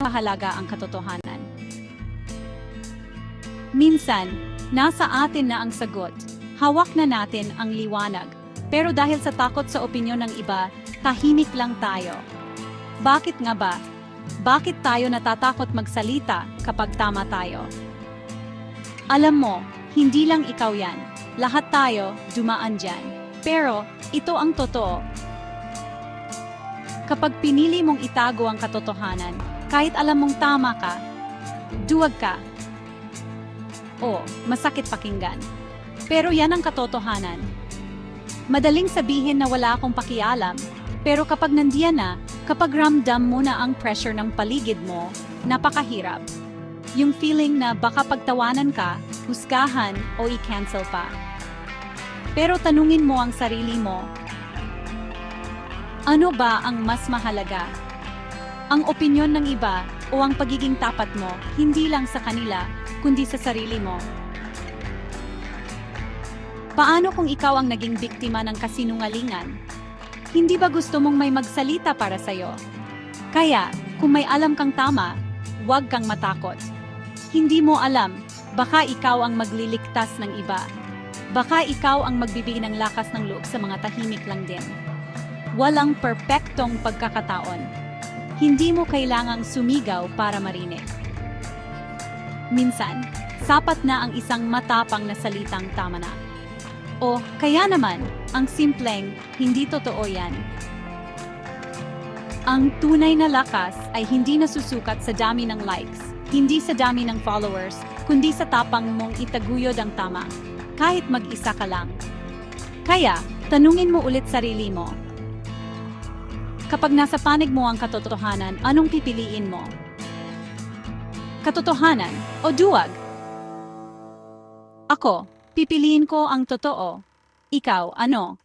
mahalaga ang katotohanan. Minsan, nasa atin na ang sagot. Hawak na natin ang liwanag. Pero dahil sa takot sa opinyon ng iba, tahimik lang tayo. Bakit nga ba? Bakit tayo natatakot magsalita kapag tama tayo? Alam mo, hindi lang ikaw yan. Lahat tayo dumaan dyan. Pero, ito ang totoo. Kapag pinili mong itago ang katotohanan, kahit alam mong tama ka, duwag ka. O, masakit pakinggan. Pero yan ang katotohanan. Madaling sabihin na wala akong pakialam, pero kapag nandiyan na, kapag ramdam mo na ang pressure ng paligid mo, napakahirap. Yung feeling na baka pagtawanan ka, husgahan o i-cancel pa. Pero tanungin mo ang sarili mo, ano ba ang mas mahalaga? Ang opinyon ng iba o ang pagiging tapat mo, hindi lang sa kanila, kundi sa sarili mo. Paano kung ikaw ang naging biktima ng kasinungalingan? Hindi ba gusto mong may magsalita para sa'yo? Kaya, kung may alam kang tama, huwag kang matakot. Hindi mo alam, baka ikaw ang magliligtas ng iba. Baka ikaw ang magbibigay ng lakas ng loob sa mga tahimik lang din. Walang perpektong pagkakataon. Hindi mo kailangang sumigaw para marinig. Minsan, sapat na ang isang matapang na salitang tama na. O kaya naman, ang simpleng, hindi totoo yan. Ang tunay na lakas ay hindi nasusukat sa dami ng likes, hindi sa dami ng followers, kundi sa tapang mong itaguyod ang tama, kahit mag-isa ka lang. Kaya, tanungin mo ulit sarili mo. Kapag nasa panig mo ang katotohanan, anong pipiliin mo? Katotohanan o duwag? Ako, pipiliin ko ang totoo. Ikaw, ano?